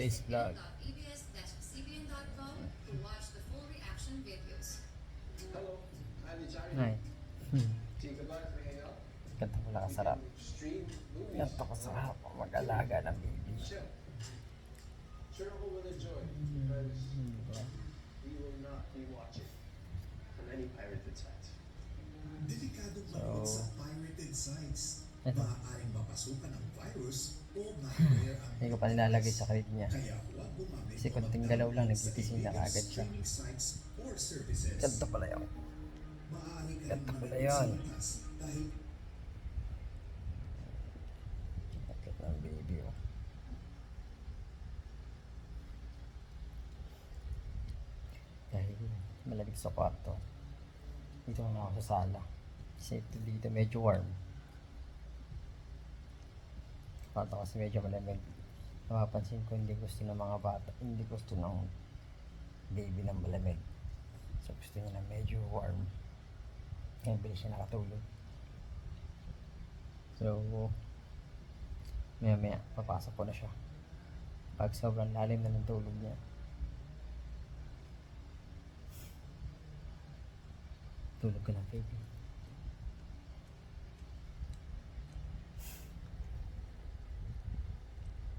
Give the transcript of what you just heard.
Today's vlog. abs-cbn.com to watch the full reaction videos. Hello, I'm Charlie. Ay. Hmm. Ganito kasarap. Stream movies. Ganito kasarap mag-alaga ng baby. Chill. Sure who will enjoy because we will not be watching on any pirated sites. Delikadong So, sa pirated sites. Maaaring mapasukan ng virus Hindi ko pa nilalagay sa crate niya. Kasi konting galaw lang, nagigising na kaagad siya. Ganito pala yun. Ganito pala yun. Bakit ng baby oh. Dahil malamig sa kwarto. Dito na ako sa sala. Kasi ito dito medyo warm. Kwarto kasi medyo malamig. Napapansin ko hindi gusto ng mga bata. Hindi gusto ng baby ng malamig. So gusto niya na medyo warm. Kaya bilis siya nakatulog. So, maya maya papasok ko na siya pag sobrang lalim na ng tulog niya tulog ka na baby